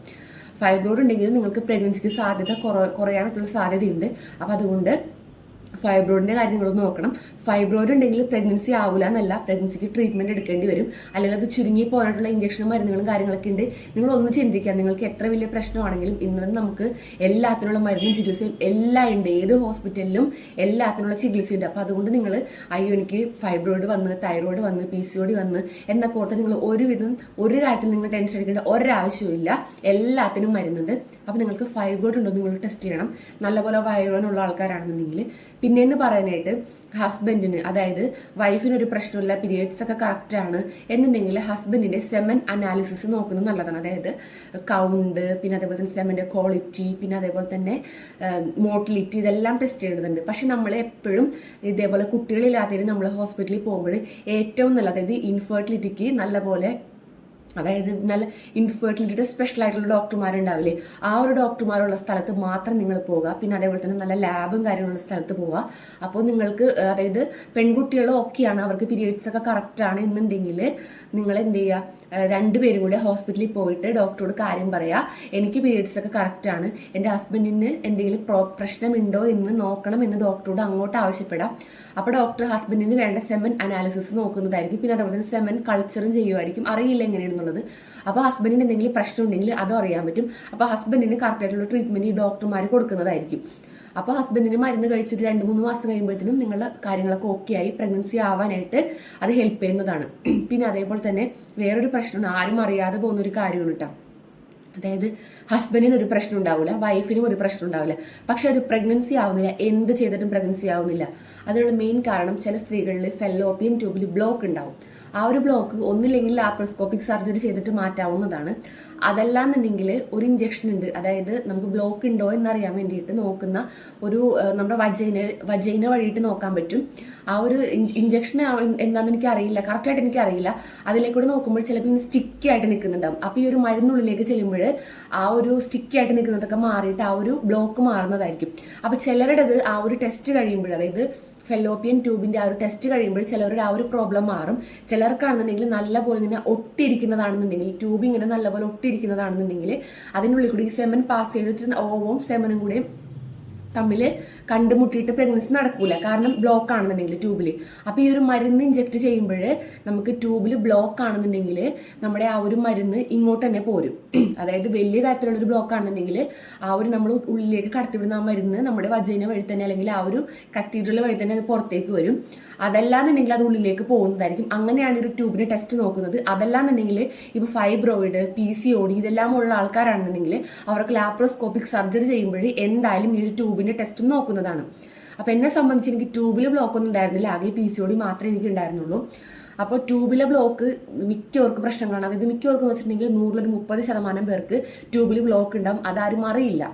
ഫൈബ്രോയിഡ് ഉണ്ടെങ്കിൽ നിങ്ങൾക്ക് പ്രഗ്നൻസിക്ക് സാധ്യത കുറ കുറയാനായിട്ടുള്ള സാധ്യതയുണ്ട്. അപ്പം അതുകൊണ്ട് ഫൈബ്രോയിഡിന്റെ കാര്യങ്ങളൊന്നും നോക്കണം. ഫൈബ്രോയിഡ് ഉണ്ടെങ്കിൽ പ്രഗ്നൻസി ആവില്ല എന്നല്ല. പ്രഗ്നൻസിക്ക് ട്രീറ്റ്മെന്റ് എടുക്കേണ്ടി വരും. അല്ലെങ്കിൽ അത് ചുരുങ്ങി പോകാനായിട്ടുള്ള ഇഞ്ചക്ഷനും മരുന്നുകളും കാര്യങ്ങളൊക്കെ ഉണ്ട്. നിങ്ങൾ ഒന്ന് ചിന്തിക്കുക. നിങ്ങൾക്ക് എത്ര വലിയ പ്രശ്നമാണെങ്കിലും ഇന്ന് നമുക്ക് എല്ലാത്തിനുള്ള മരുന്നും ചികിത്സയും എല്ലാം ഉണ്ട്. ഏത് ഹോസ്പിറ്റലിലും എല്ലാത്തിനുള്ള ചികിത്സയുണ്ട് അപ്പോൾ അതുകൊണ്ട് നിങ്ങൾ അയ്യോ എനിക്ക് ഫൈബ്രോയിഡ് വന്ന് തൈറോയിഡ് വന്ന് പി സി ഒടി വന്ന് എന്നൊക്കെ ഓർത്ത് നിങ്ങൾ ഒരുവിധം ഒരു കാര്യത്തിൽ നിങ്ങൾ ടെൻഷൻ അടിക്കേണ്ട ഒരാവശ്യമില്ല എല്ലാത്തിനും മരുന്നുണ്ട്. അപ്പോൾ നിങ്ങൾക്ക് ഫൈബ്രോയിഡ് ഉണ്ടോ നിങ്ങൾ ടെസ്റ്റ് ചെയ്യണം. നല്ലപോലെ വയറോനുള്ള ആൾക്കാരാണെന്നുണ്ടെങ്കിൽ പിന്നെന്ന് പറയാനായിട്ട് ഹസ്ബൻഡിന് അതായത് വൈഫിന് ഒരു പ്രശ്നമില്ല പീരിയഡ്സ് ഒക്കെ കറക്റ്റ് ആണ് എന്നുണ്ടെങ്കിൽ ഹസ്ബൻഡിന്റെ സെമൻ അനാലിസിസ് നോക്കുന്നത് നല്ലതാണ്. അതായത് കൗണ്ട് പിന്നെ അതേപോലെ തന്നെ സെമന്റെ ക്വാളിറ്റി പിന്നെ അതേപോലെ തന്നെ മോട്ടിലിറ്റി ഇതെല്ലാം ടെസ്റ്റ് ചെയ്യേണ്ടതുണ്ട് പക്ഷെ നമ്മൾ എപ്പോഴും ഇതേപോലെ കുട്ടികളില്ലാത്തതിന് നമ്മൾ ഹോസ്പിറ്റലിൽ പോകുമ്പോൾ ഏറ്റവും നല്ല അതായത് ഇൻഫെർട്ടിലിറ്റിക്ക് നല്ലപോലെ അതായത് നല്ല ഇൻഫെർട്ടിലിറ്റിയുടെ സ്പെഷ്യൽ ആയിട്ടുള്ള ഡോക്ടർമാരുണ്ടാവില്ലേ ആ ഒരു ഡോക്ടർമാരുള്ള സ്ഥലത്ത് മാത്രം നിങ്ങൾ പോകുക പിന്നെ അതേപോലെ തന്നെ നല്ല ലാബും കാര്യങ്ങളുള്ള സ്ഥലത്ത് പോവുക. അപ്പോൾ നിങ്ങൾക്ക് അതായത് പെൺകുട്ടികളും ഒക്കെയാണ് അവർക്ക് പീരീഡ്സ് ഒക്കെ കറക്റ്റ് ആണ് എന്നുണ്ടെങ്കിൽ നിങ്ങൾ എന്ത് ചെയ്യുക? രണ്ടുപേരും കൂടി ഹോസ്പിറ്റലിൽ പോയിട്ട് ഡോക്ടറോട് കാര്യം പറയുക എനിക്ക് പീരീഡ്സ് ഒക്കെ കറക്റ്റ് ആണ്. എന്റെ ഹസ്ബൻഡിന് എന്തെങ്കിലും പ്രോ പ്രശ്നമുണ്ടോ എന്ന് നോക്കണം എന്ന് ഡോക്ടറോട് അങ്ങോട്ട് ആവശ്യപ്പെടാം. അപ്പോൾ ഡോക്ടർ ഹസ്ബൻഡിന് വേണ്ട സെമൻ അനാലിസിസ് നോക്കുന്നതായിരിക്കും. പിന്നെ അതുപോലെ തന്നെ സെമൻ കൾച്ചറും ചെയ്യുമായിരിക്കും. അറിയില്ല എങ്ങനെയാണെന്നുള്ളത്. അപ്പോൾ ഹസ്ബൻഡിന് എന്തെങ്കിലും പ്രശ്നം ഉണ്ടെങ്കിൽ അതും അറിയാൻ പറ്റും. അപ്പോൾ ഹസ്ബൻഡിന് കറക്റ്റ് ആയിട്ടുള്ള ട്രീറ്റ്മെന്റ് ഈ ഡോക്ടർമാർ കൊടുക്കുന്നതായിരിക്കും. അപ്പോൾ ഹസ്ബൻഡിന് മരുന്ന് കഴിച്ചിട്ട് രണ്ട് മൂന്ന് മാസം കഴിയുമ്പോഴത്തേനും നിങ്ങളുടെ കാര്യങ്ങളൊക്കെ ഓക്കെ ആയി പ്രഗ്നൻസി ആവാനായിട്ട് അത് ഹെൽപ്പ് ചെയ്യുന്നതാണ്. പിന്നെ അതേപോലെ തന്നെ വേറൊരു പ്രശ്നമാണ് ആരും അറിയാതെ പോകുന്ന ഒരു കാര്യമാണ് കേട്ടോ അതായത് ഹസ്ബൻഡിന് ഒരു പ്രശ്നം ഉണ്ടാവില്ല വൈഫിനും ഒരു പ്രശ്നം ഉണ്ടാവില്ല. പക്ഷെ ഒരു പ്രഗ്നൻസി ആവുന്നില്ല. എന്ത് ചെയ്തിട്ടും പ്രഗ്നൻസി ആവുന്നില്ല. അതിനുള്ള മെയിൻ കാരണം ചില സ്ത്രീകളിൽ ഫെല്ലോപ്പിയൻ ട്യൂബിൽ ബ്ലോക്ക് ഉണ്ടാവും. ആ ഒരു ബ്ലോക്ക് ഒന്നില്ലെങ്കിൽ ലാപ്രോസ്കോപ്പിക് സർജറി ചെയ്തിട്ട് മാറ്റാവുന്നതാണ്. അതല്ലാന്നുണ്ടെങ്കിൽ ഒരു ഇഞ്ചക്ഷൻ ഉണ്ട്. അതായത് നമുക്ക് ബ്ലോക്ക് ഉണ്ടോ എന്നറിയാൻ വേണ്ടിയിട്ട് നോക്കുന്ന ഒരു നമ്മുടെ വജൈന വജൈന വഴിയിട്ട് നോക്കാൻ പറ്റും. ആ ഒരു ഇഞ്ചക്ഷൻ എന്താണെന്ന് എനിക്ക് അറിയില്ല കറക്റ്റായിട്ട് എനിക്ക് അറിയില്ല അതിലേക്കൂടെ നോക്കുമ്പോൾ ചിലപ്പോൾ സ്റ്റിക്കി ആയിട്ട് നിൽക്കുന്നുണ്ടാവും. അപ്പോൾ ഈ ഒരു മരുന്നുള്ളിലേക്ക് ചെല്ലുമ്പോൾ ആ ഒരു സ്റ്റിക്കി ആയിട്ട് നിൽക്കുന്നതൊക്കെ മാറിയിട്ട് ആ ഒരു ബ്ലോക്ക് മാറുന്നതായിരിക്കും. അപ്പോൾ ചിലരുടേത് ആ ഒരു ടെസ്റ്റ് കഴിയുമ്പോൾ അതായത് ഫെലോപ്പിയൻ ട്യൂബിന്റെ ആ ഒരു ടെസ്റ്റ് കഴിയുമ്പോൾ ചിലവരുടെ ആ ഒരു പ്രോബ്ലം മാറും. ചിലർക്കാണെന്നുണ്ടെങ്കിൽ നല്ലപോലെ ഇങ്ങനെ ഒട്ടിയിരിക്കുന്നതാണെന്നുണ്ടെങ്കിൽ ട്യൂബ് ഇങ്ങനെ നല്ലപോലെ ഒട്ടിയിരിക്കുന്നതാണെന്നുണ്ടെങ്കിൽ അതിനുള്ളിൽ കൂടി ഈ സെമൻ പാസ് ചെയ്തിട്ട് ഓവവും സെമനും കൂടി തമ്മിൽ കണ്ടുമുട്ടിയിട്ട് പ്രഗ്നൻസി നടക്കൂല. കാരണം ബ്ലോക്ക് ആണെന്നുണ്ടെങ്കിൽ ട്യൂബിൽ അപ്പോൾ ഈ ഒരു മരുന്ന് ഇഞ്ചെക്ട് ചെയ്യുമ്പോൾ നമുക്ക് ട്യൂബിൽ ബ്ലോക്ക് ആണെന്നുണ്ടെങ്കിൽ നമ്മുടെ ആ ഒരു മരുന്ന് ഇങ്ങോട്ട് തന്നെ പോരും. അതായത് വലിയ തരത്തിലുള്ള ഒരു ബ്ലോക്ക് ആണെന്നുണ്ടെങ്കിൽ ആ ഒരു നമ്മൾ ഉള്ളിലേക്ക് കടത്തിവിടുന്ന ആ മരുന്ന് നമ്മുടെ വജൈന വഴി തന്നെ അല്ലെങ്കിൽ ആ ഒരു കത്തീഡ്രൽ വഴി തന്നെ അത് പുറത്തേക്ക് വരും. അതല്ലാന്നുണ്ടെങ്കിൽ അത് ഉള്ളിലേക്ക് പോകുന്നതായിരിക്കും. അങ്ങനെയാണ് ഒരു ട്യൂബിന് ടെസ്റ്റ് നോക്കുന്നത്. അതല്ലാന്നുണ്ടെങ്കിൽ ഇപ്പോൾ fibroid P C O D ഇതെല്ലാം ഉള്ള ആൾക്കാരാണെന്നുണ്ടെങ്കിൽ അവർക്ക് ലാപ്രോസ്കോപ്പിക് സർജറി ചെയ്യുമ്പോൾ എന്തായാലും ഈ ഒരു ട്യൂബിന്റെ ടെസ്റ്റ് നോക്കുന്നതാണ്. അപ്പോൾ എന്നെ സംബന്ധിച്ച് എനിക്ക് ട്യൂബിൽ ബ്ലോക്ക് ഒന്നും ഉണ്ടായിരുന്നില്ല. ആകെ പി സി ഒ മാത്രമേ എനിക്ക് ഉണ്ടായിരുന്നുള്ളൂ. അപ്പോൾ ട്യൂബിലെ ബ്ലോക്ക് മിക്കവർക്ക് പ്രശ്നങ്ങളാണ്. അതായത് മിക്കവർക്ക് വെച്ചിട്ടുണ്ടെങ്കിൽ നൂറിലൊരു മുപ്പത് ശതമാനം പേർക്ക് ട്യൂബിൽ ബ്ലോക്ക് ഉണ്ടാവും. അതാരും അറിയില്ല.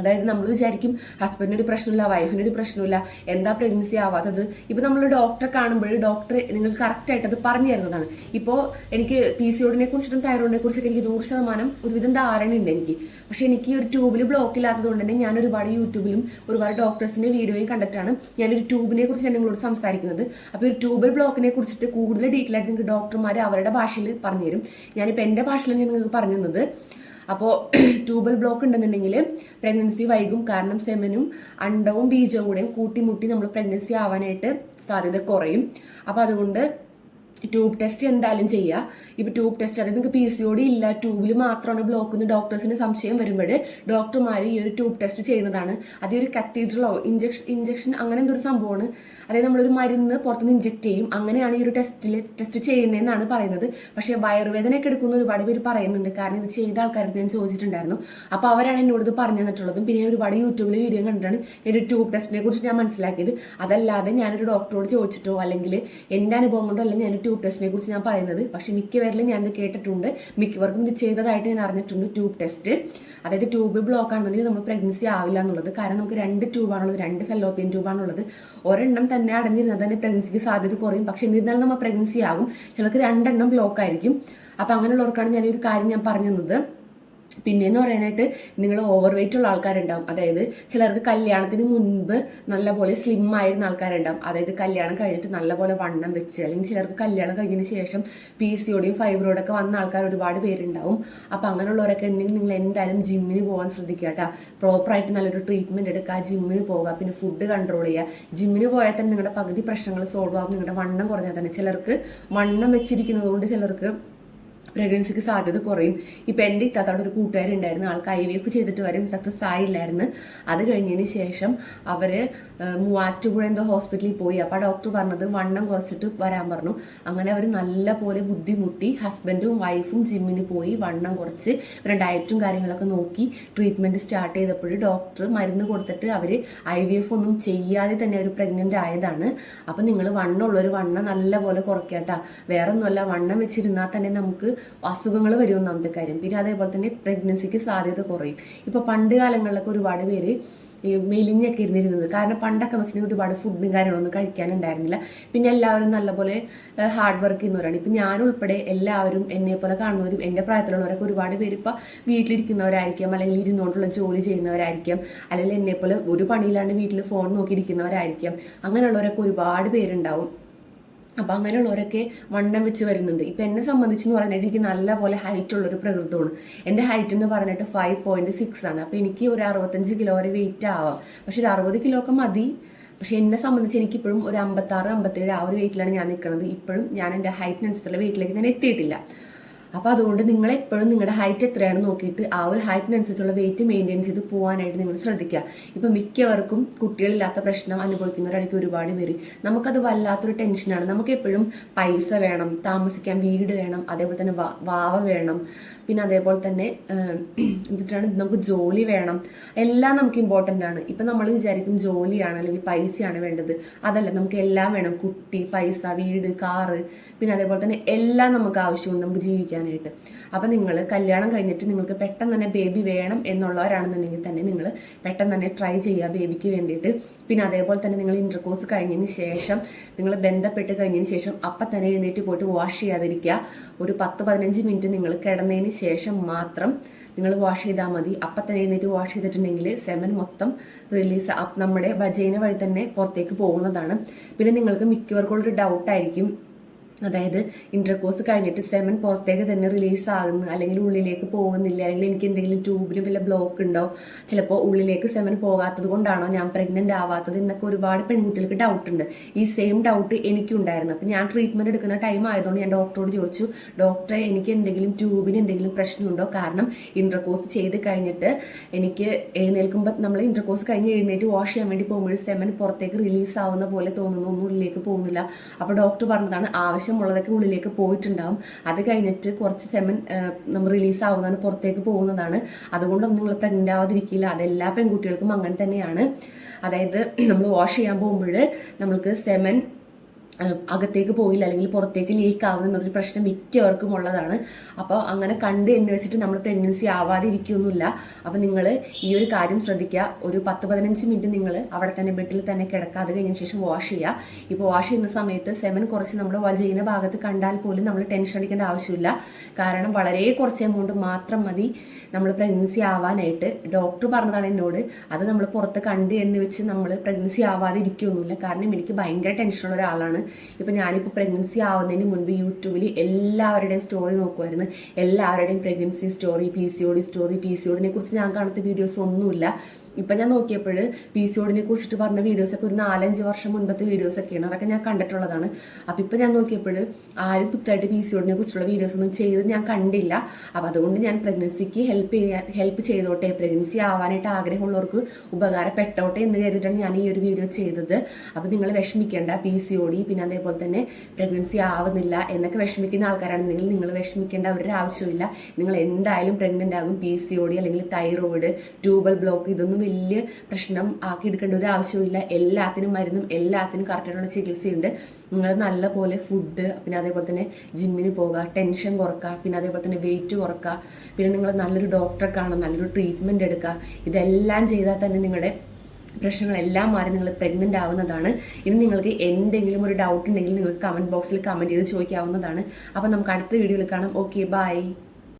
അതായത് നമ്മൾ വിചാരിക്കും ഹസ്ബൻഡിന് ഒരു പ്രശ്നമില്ല വൈഫിന് ഒരു പ്രശ്നമില്ല എന്താ പ്രഗ്നൻസി ആവാത്തത്? ഇപ്പൊ നമ്മൾ ഡോക്ടറെ കാണുമ്പോൾ ഡോക്ടർ നിങ്ങൾ കറക്റ്റായിട്ട് അത് പറഞ്ഞു തരുന്നതാണ്. ഇപ്പോൾ എനിക്ക് പി സി ഒഡിനെ കുറിച്ചിട്ടും തൈറോയിഡിനെ കുറിച്ചൊക്കെ എനിക്ക് നൂറ് ശതമാനം ഒരുവിധം ധാരണ ഉണ്ട് എനിക്ക്. പക്ഷെ എനിക്ക് ഒരു ട്യൂബിൽ ബ്ലോക്ക് ഇല്ലാത്തത് കൊണ്ട് തന്നെ ഞാൻ ഒരുപാട് യൂട്യൂബിലും ഒരുപാട് ഡോക്ടേഴ്സിന്റെ വീഡിയോയും കണ്ടിട്ടാണ് ഞാനൊരു ട്യൂബിനെ കുറിച്ച് ഞാൻ നിങ്ങളോട് സംസാരിക്കുന്നത്. അപ്പോൾ ഒരു ട്യൂബിൽ ബ്ലോക്കിനെ കുറിച്ചിട്ട് കൂടുതൽ ഡീറ്റെയിൽ ആയിട്ട് നിങ്ങൾക്ക് ഡോക്ടർമാർ അവരുടെ ഭാഷയിൽ പറഞ്ഞു തരും ഞാനിപ്പോൾ എന്റെ ഭാഷയിൽ ഞാൻ നിങ്ങൾക്ക് പറഞ്ഞു തന്നത്. അപ്പോൾ ട്യൂബൽ ബ്ലോക്ക് ഉണ്ടെന്നുണ്ടെങ്കിൽ പ്രഗ്നൻസി വൈകും. കാരണം സെമനും അണ്ടവും ബീജവും കൂടെയും കൂട്ടിമുട്ടി നമ്മൾ പ്രഗ്നൻസി ആവാനായിട്ട് സാധ്യത കുറയും. അപ്പോൾ അതുകൊണ്ട് ട്യൂബ് ടെസ്റ്റ് എന്തായാലും ചെയ്യുക ഇപ്പോൾ ട്യൂബ് ടെസ്റ്റ് അതായത് നിങ്ങൾക്ക് പി സി ഒ ഡി ഇല്ല ട്യൂബിൽ മാത്രമാണ് ബ്ലോക്ക് എന്ന് ഡോക്ടേഴ്സിന് സംശയം വരുമ്പോൾ ഡോക്ടർമാർ ഈ ഒരു ട്യൂബ് ടെസ്റ്റ് ചെയ്യുന്നതാണ്. അതേ ഒരു കത്തീഡ്രലോ ഇഞ്ചക്ഷൻ ഇഞ്ചക്ഷൻ അങ്ങനെ എന്തൊരു സംഭവമാണ് അതായത് നമ്മളൊരു മരുന്ന് പുറത്തുനിന്ന് ഇഞ്ചെക്ട് ചെയ്യും. അങ്ങനെയാണ് ഈ ഒരു ടെസ്റ്റിൽ ടെസ്റ്റ് ചെയ്യുന്നതെന്നാണ് പറയുന്നത്. പക്ഷേ വയറുവേദനയൊക്കെ എടുക്കുന്ന ഒരുപാട് പേര് പറയുന്നുണ്ട്. കാരണം ഇത് ചെയ്ത ആൾക്കാരുടെ ഞാൻ ചോദിച്ചിട്ടുണ്ടായിരുന്നു. അപ്പോൾ അവരാണ് എന്നോട് ഇത് പറഞ്ഞു തന്നിട്ടുള്ളതും. പിന്നെ ഒരുപാട് യൂട്യൂബിൽ വീഡിയോ കണ്ടിട്ടാണ് ഈ ഒരു ട്യൂബ് ടെസ്റ്റിനെ കുറിച്ച് ഞാൻ മനസ്സിലാക്കിയത്. അതല്ലാതെ ഞാനൊരു ഡോക്ടറോട് ചോദിച്ചിട്ടോ അല്ലെങ്കിൽ എന്റെ അനുഭവം കൊണ്ടോ അല്ലെങ്കിൽ ഞാൻ ട്യൂബ് ടെസ്റ്റിനെ കുറിച്ച് ഞാൻ പറയുന്നത്. പക്ഷേ മിക്കവരിലും ഞാനിത് കേട്ടിട്ടുണ്ട്. മിക്കവർക്കും ഇത് ചെയ്തതായിട്ട് ഞാൻ അറിഞ്ഞിട്ടുണ്ട് ട്യൂബ് ടെസ്റ്റ് അതായത് ട്യൂബ് ബ്ലോക്ക് ആണെന്നുണ്ടെങ്കിൽ നമ്മൾ പ്രഗ്നൻസി ആവില്ല എന്നുള്ളത്. കാരണം നമുക്ക് രണ്ട് ട്യൂബാണുള്ളത് രണ്ട് ഫെലോപ്പിയൻ ട്യൂബാണുള്ളത് ഒരെണ്ണം തന്നെ അടഞ്ഞിരുന്നാൽ തന്നെ പ്രഗ്നൻസിക്ക് സാധ്യത കുറയും. പക്ഷെ എന്നിരുന്നാലും നമ്മൾ പ്രഗ്നൻസി ആകും. ചിലർക്ക് രണ്ടെണ്ണം ബ്ലോക്ക് ആയിരിക്കും. അപ്പം അങ്ങനെയുള്ളവർക്കാണ് ഞാനൊരു കാര്യം ഞാൻ പറഞ്ഞു തന്നത്. പിന്നെയെന്ന് പറയാനായിട്ട് നിങ്ങൾ ഓവർ വെയിറ്റ് ഉള്ള ആൾക്കാരുണ്ടാവും. അതായത് ചിലർക്ക് കല്യാണത്തിന് മുൻപ് നല്ലപോലെ സ്ലിം ആയിരുന്ന ആൾക്കാരുണ്ടാവും. അതായത് കല്യാണം കഴിഞ്ഞിട്ട് നല്ലപോലെ വണ്ണം വെച്ച് അല്ലെങ്കിൽ ചിലർക്ക് കല്യാണം കഴിഞ്ഞതിന് ശേഷം പി സിയോടെയും ഫൈബ്രോയിഡൊക്കെ വന്ന ആൾക്കാർ ഒരുപാട് പേരുണ്ടാവും. അപ്പം അങ്ങനെയുള്ളവരൊക്കെ ഉണ്ടെങ്കിൽ നിങ്ങൾ എന്തായാലും ജിമ്മിന് പോകാൻ ശ്രദ്ധിക്കുക കേട്ടോ. പ്രോപ്പറായിട്ട് നല്ലൊരു ട്രീറ്റ്മെന്റ് എടുക്കുക ജിമ്മിന് പോകുക പിന്നെ ഫുഡ് കൺട്രോൾ ചെയ്യുക. ജിമ്മിന് പോയാൽ തന്നെ നിങ്ങളുടെ പകുതി പ്രശ്നങ്ങൾ സോൾവ് ആകും നിങ്ങളുടെ വണ്ണം കുറഞ്ഞാൽ തന്നെ ചിലർക്ക് വണ്ണം വെച്ചിരിക്കുന്നത് കൊണ്ട് ചിലർക്ക് പ്രഗ്നൻസിക്ക് സാധ്യത കുറയും. ഇപ്പം എന്റെ ഇത്താത്തോടെ ഒരു കൂട്ടുകാരുണ്ടായിരുന്നു. ആൾക്ക് ഐ വി എഫ് ചെയ്തിട്ട് വരും സക്സസ് ആയില്ലായിരുന്നു. അത് കഴിഞ്ഞതിന് ശേഷം അവർ മൂവാറ്റുപുഴ എന്തോ ഹോസ്പിറ്റലിൽ പോയി. അപ്പോൾ ആ ഡോക്ടർ പറഞ്ഞത് വണ്ണം കുറച്ചിട്ട് വരാൻ പറഞ്ഞു. അങ്ങനെ അവർ നല്ല പോലെ ബുദ്ധിമുട്ടി ഹസ്ബൻഡും വൈഫും ജിമ്മിന് പോയി വണ്ണം കുറച്ച് പിന്നെ ഡയറ്റും കാര്യങ്ങളൊക്കെ നോക്കി ട്രീറ്റ്മെന്റ് സ്റ്റാർട്ട് ചെയ്തപ്പോൾ ഡോക്ടർ മരുന്ന് കൊടുത്തിട്ട് അവർ ഐ വി എഫ് ഒന്നും ചെയ്യാതെ തന്നെ അവർ പ്രഗ്നന്റ് ആയതാണ്. അപ്പോൾ നിങ്ങൾ വണ്ണമുള്ളൊരു വണ്ണം നല്ല പോലെ കുറയ്ക്കാട്ടാ വേറെ ഒന്നുമല്ല വണ്ണം വെച്ചിരുന്നാൽ തന്നെ നമുക്ക് അസുഖങ്ങൾ വരും ഒന്നാമത്തെ കാര്യം. പിന്നെ അതേപോലെ തന്നെ പ്രഗ്നൻസിക്ക് സാധ്യത കുറയും. ഇപ്പോൾ പണ്ട് കാലങ്ങളിലൊക്കെ ഒരുപാട് പേര് ഈ മെലിഞ്ഞൊക്കെ ഇരുന്നിരുന്നത്. കാരണം പണ്ടൊക്കെ എന്ന് വെച്ചിട്ടുണ്ടെങ്കിൽ ഒരുപാട് ഫുഡും കാര്യങ്ങളൊന്നും കഴിക്കാനുണ്ടായിരുന്നില്ല. പിന്നെ എല്ലാവരും നല്ലപോലെ ഹാർഡ് വർക്ക് ചെയ്യുന്നവരാണ്. ഇപ്പം ഞാനുൾപ്പെടെ എല്ലാവരും എന്നെ പോലെ കാണുന്നവരും എന്റെ പ്രായത്തിലുള്ളവരൊക്കെ ഒരുപാട് പേര് ഇപ്പം വീട്ടിലിരിക്കുന്നവരായിരിക്കാം അല്ലെങ്കിൽ ഇരുന്നുകൊണ്ടുള്ള ജോലി ചെയ്യുന്നവരായിരിക്കാം അല്ലെങ്കിൽ എന്നെ പോലെ ഒരു പണിയിലാണ് വീട്ടിൽ ഫോൺ നോക്കിയിരിക്കുന്നവരായിരിക്കാം. അങ്ങനെയുള്ളവരൊക്കെ ഒരുപാട് പേരുണ്ടാവും. അപ്പം അങ്ങനെയുള്ളവരൊക്കെ വണ്ണം വെച്ച് വരുന്നുണ്ട്. ഇപ്പം എന്നെ സംബന്ധിച്ചെന്ന് പറഞ്ഞിട്ട് എനിക്ക് നല്ല പോലെ ഹൈറ്റ് ഉള്ളൊരു പ്രകൃതമാണ്. എന്റെ ഹൈറ്റ് എന്ന് പറഞ്ഞിട്ട് ഫൈവ് പോയിന്റ് സിക്സ് ആണ്. അപ്പോൾ എനിക്ക് ഒരു അറുപത്തഞ്ച് കിലോ വരെ വെയിറ്റ് ആവാം. പക്ഷെ ഒരു അറുപത് കിലോ ഒക്കെ മതി. പക്ഷെ എന്നെ സംബന്ധിച്ച് എനിക്കിപ്പോഴും ഒരു അമ്പത്താറ് അമ്പത്തേഴ് ആ ഒരു വെയിറ്റിലാണ് ഞാൻ നിൽക്കുന്നത് ഇപ്പോഴും ഞാൻ എന്റെ ഹൈറ്റിനനുസരിച്ചുള്ള വെയിറ്റിലേക്ക് ഞാൻ എത്തിയിട്ടില്ല. അപ്പോൾ അതുകൊണ്ട് നിങ്ങൾ എപ്പോഴും നിങ്ങളുടെ ഹൈറ്റ് എത്രയാണെന്ന് നോക്കിയിട്ട് ആ ഒരു ഹൈറ്റിനനുസരിച്ചുള്ള വെയിറ്റ് മെയിന്റെയിൻ ചെയ്ത് പോകാനായിട്ട് നിങ്ങൾ ശ്രദ്ധിക്കുക. ഇപ്പോൾ മിക്കവർക്കും കുട്ടികളില്ലാത്ത പ്രശ്നം അനുഭവിക്കുന്നവരായിരിക്കും ഒരുപാട് പേര്. നമുക്കത് വല്ലാത്തൊരു ടെൻഷനാണ് നമുക്ക് എപ്പോഴും പൈസ വേണം താമസിക്കാൻ വീട് വേണം അതേപോലെ തന്നെ വാവ വേണം. പിന്നെ അതേപോലെ തന്നെ എന്നിട്ടാണ് നമുക്ക് ജോലി വേണം. എല്ലാം നമുക്ക് ഇമ്പോർട്ടന്റ് ആണ്. ഇപ്പം നമ്മൾ വിചാരിക്കും ജോലിയാണ് അല്ലെങ്കിൽ പൈസയാണ് വേണ്ടത്. അതല്ല നമുക്ക് എല്ലാം വേണം. കുട്ടി പൈസ വീട് കാറ്. പിന്നെ അതേപോലെ തന്നെ എല്ലാം നമുക്ക് ആവശ്യമുണ്ട്. നമുക്ക് ജീവിക്കാനായിട്ട് അപ്പം നിങ്ങൾ കല്യാണം കഴിഞ്ഞിട്ട് നിങ്ങൾക്ക് പെട്ടെന്ന് തന്നെ ബേബി വേണം എന്നുള്ളവരാണെന്നുണ്ടെങ്കിൽ തന്നെ നിങ്ങൾ പെട്ടെന്ന് തന്നെ ട്രൈ ചെയ്യുക ബേബിക്ക് വേണ്ടിയിട്ട്. പിന്നെ അതേപോലെ തന്നെ നിങ്ങൾ ഇന്റർകോഴ്സ് കഴിഞ്ഞതിന് ശേഷം നിങ്ങൾ ബന്ധപ്പെട്ട് കഴിഞ്ഞതിന് ശേഷം അപ്പം തന്നെ എഴുന്നേറ്റ് പോയിട്ട് വാഷ് ചെയ്യാതിരിക്കുക. ഒരു പത്ത് പതിനഞ്ച് മിനിറ്റ് നിങ്ങൾ കിടന്നതിന് ശേഷം മാത്രം നിങ്ങൾ വാഷ് ചെയ്താൽ മതി. അപ്പം തന്നെ എഴുന്നേറ്റ് വാഷ് ചെയ്തിട്ടുണ്ടെങ്കിൽ സെമൻ മൊത്തം റിലീസ് നമ്മുടെ വജൈന വഴി തന്നെ പുറത്തേക്ക് പോകുന്നതാണ്. പിന്നെ നിങ്ങൾക്ക് മിക്കവർക്കുള്ളൊരു ഡൗട്ടായിരിക്കും അതായത് ഇന്റർകോഴ്സ് കഴിഞ്ഞിട്ട് സെമൻ പുറത്തേക്ക് തന്നെ റിലീസ് ആകുന്നു. അല്ലെങ്കിൽ ഉള്ളിലേക്ക് പോകുന്നില്ല. അല്ലെങ്കിൽ എനിക്ക് എന്തെങ്കിലും ട്യൂബിന് വല്ല ബ്ലോക്ക് ഉണ്ടോ? ചിലപ്പോൾ ഉള്ളിലേക്ക് സെമൻ പോകാത്തത് കൊണ്ടാണോ ഞാൻ പ്രഗ്നന്റ് ആവാത്തത് എന്നൊക്കെ ഒരുപാട് പെൺകുട്ടികൾക്ക് ഡൗട്ട് ഉണ്ട്. ഈ സെയിം ഡൗട്ട് എനിക്കുണ്ടായിരുന്നു അപ്പം ഞാൻ ട്രീറ്റ്മെന്റ് എടുക്കുന്ന ടൈം ആയതുകൊണ്ട് ഞാൻ ഡോക്ടറോട് ചോദിച്ചു ഡോക്ടറെ എനിക്ക് എന്തെങ്കിലും ട്യൂബിന് എന്തെങ്കിലും പ്രശ്നമുണ്ടോ? കാരണം ഇന്റർകോഴ്സ് ചെയ്ത് കഴിഞ്ഞിട്ട് എനിക്ക് എഴുന്നേൽക്കുമ്പോൾ നമ്മൾ ഇന്റർകോഴ്സ് കഴിഞ്ഞ് എഴുന്നേറ്റ് വാഷ് ചെയ്യാൻ വേണ്ടി പോകുമ്പോൾ സെമൻ പുറത്തേക്ക് റിലീസ് ആവുന്ന പോലെ തോന്നുന്നു. ഒന്നും ഉള്ളിലേക്ക് പോകുന്നില്ല. അപ്പോൾ ഡോക്ടർ പറഞ്ഞതാണ് ആവശ്യമുള്ളതൊക്കെ ഉള്ളിലേക്ക് പോയിട്ടുണ്ടാവും. അത് കഴിഞ്ഞിട്ട് കുറച്ച് സെമൻ നമ്മൾ റിലീസ് ആവുന്നതാണ് പുറത്തേക്ക് പോകുന്നതാണ്. അതുകൊണ്ടൊന്നും നിങ്ങൾ പ്രഗ്നന്റ് ആവാതിരിക്കില്ല. അതെല്ലാ പെൺകുട്ടികൾക്കും അങ്ങനെ തന്നെയാണ്. അതായത് നമ്മൾ വാഷ് ചെയ്യാൻ പോകുമ്പോൾ നമ്മൾക്ക് സെമൻ അകത്തേക്ക് പോയില്ല അല്ലെങ്കിൽ പുറത്തേക്ക് ലീക്ക് ആവുന്ന എന്നൊരു പ്രശ്നം മിക്കവർക്കും ഉള്ളതാണ്. അപ്പോൾ അങ്ങനെ കണ്ട് എന്ന് വെച്ചിട്ട് നമ്മൾ പ്രഗ്നൻസി ആവാതെ ഇരിക്കുകയൊന്നുമില്ല അപ്പോൾ നിങ്ങൾ ഈ ഒരു കാര്യം ശ്രദ്ധിക്കുക. ഒരു പത്ത് പതിനഞ്ച് മിനിറ്റ് നിങ്ങൾ അവിടെ തന്നെ ബെഡിൽ തന്നെ കിടക്കുക. അത് കഴിഞ്ഞ ശേഷം വാഷ് ചെയ്യുക. ഇപ്പോൾ വാഷ് ചെയ്യുന്ന സമയത്ത് സെമൻ കുറച്ച് നമ്മൾ വജീന ഭാഗത്ത് കണ്ടാൽ പോലും നമ്മൾ ടെൻഷൻ അടിക്കേണ്ട ആവശ്യമില്ല. കാരണം വളരെ കുറച്ച് എമൗണ്ട് മാത്രം മതി. നമ്മൾ പ്രഗ്നൻസി ആവാനായിട്ട് ഡോക്ടർ പറഞ്ഞതാണ് എന്നോട്. അത് നമ്മൾ പുറത്ത് കണ്ട് എന്ന് വെച്ച് നമ്മൾ പ്രഗ്നൻസി ആവാതെ ഇരിക്കുകയൊന്നുമില്ല കാരണം എനിക്ക് ഭയങ്കര ടെൻഷനുള്ള ഒരാളാണ്. ഇപ്പം ഞാനിപ്പോൾ പ്രഗ്നൻസി ആവുന്നതിന് മുൻപ് യൂട്യൂബിൽ എല്ലാവരുടെയും സ്റ്റോറി നോക്കുമായിരുന്നു എല്ലാവരുടെയും pregnancy story P C O D story P C ഒഡിനെ കുറിച്ച് ഞാൻ കാണാത്ത വീഡിയോസ് ഒന്നുമില്ല. ഇപ്പം ഞാൻ നോക്കിയപ്പോൾ പി സി ഒഡിനെ കുറിച്ചിട്ട് പറഞ്ഞ വീഡിയോസൊക്കെ ഒരു നാലഞ്ച് വർഷം മുൻപത്തെ വീഡിയോസ് ഒക്കെയാണ് അതൊക്കെ ഞാൻ കണ്ടിട്ടുള്ളതാണ്. അപ്പം ഇപ്പം ഞാൻ നോക്കിയപ്പോൾ ആരും പുതുതായിട്ട് പി സി ഒഡിനെ കുറിച്ചുള്ള വീഡിയോസ് ഒന്നും ചെയ്ത് ഞാൻ കണ്ടില്ല. അപ്പം അതുകൊണ്ട് ഞാൻ പ്രഗ്നൻസിക്ക് ഹെൽപ്പ് ചെയ്യാൻ ഹെൽപ്പ് ചെയ്തോട്ടെ. പ്രഗ്നൻസി ആവാനായിട്ട് ആഗ്രഹമുള്ളവർക്ക് ഉപകാരപ്പെട്ടോട്ടെ എന്ന് കരുതിയിട്ടാണ് ഞാൻ ഈ ഒരു വീഡിയോ ചെയ്തത്. അപ്പം നിങ്ങൾ വിഷമിക്കേണ്ട പി സി ഒ ഡി പിന്നെ അതേപോലെ തന്നെ പ്രഗ്നൻസി ആവുന്നില്ല എന്നൊക്കെ വിഷമിക്കുന്ന ആൾക്കാരാണെന്നുണ്ടെങ്കിൽ നിങ്ങൾ വിഷമിക്കേണ്ട ഒരു ആവശ്യമില്ല നിങ്ങൾ എന്തായാലും പ്രഗ്നന്റ് ആകും. പി സി ഒ അല്ലെങ്കിൽ തൈറോയിഡ് ട്യൂബൽ ബ്ലോക്ക് ഇതൊന്നും വലിയ പ്രശ്നം ആക്കി എടുക്കേണ്ട ഒരു ആവശ്യമില്ല എല്ലാത്തിനും മരുന്നും എല്ലാത്തിനും കറക്റ്റായിട്ടുള്ള ചികിത്സയുണ്ട്. നിങ്ങൾ നല്ല പോലെ ഫുഡ് പിന്നെ അതേപോലെ തന്നെ ജിമ്മിന് പോകുക ടെൻഷൻ കുറക്കുക പിന്നെ അതേപോലെ തന്നെ വെയിറ്റ് കുറക്കുക പിന്നെ നിങ്ങൾ നല്ലൊരു ഡോക്ടറെ കാണുക നല്ലൊരു ട്രീറ്റ്മെന്റ് എടുക്കുക ഇതെല്ലാം ചെയ്താൽ തന്നെ നിങ്ങളുടെ പ്രശ്നങ്ങളെല്ലാം മാറി നിങ്ങൾ പ്രഗ്നന്റ് ആവുന്നതാണ്. ഇനി നിങ്ങൾക്ക് എന്തെങ്കിലും ഒരു ഡൗട്ട് ഉണ്ടെങ്കിൽ നിങ്ങൾക്ക് കമന്റ് ബോക്സിൽ കമന്റ് ചെയ്ത് ചോദിക്കാവുന്നതാണ്. അപ്പോൾ നമുക്ക് അടുത്ത വീഡിയോയിൽ കാണാം. Okay bye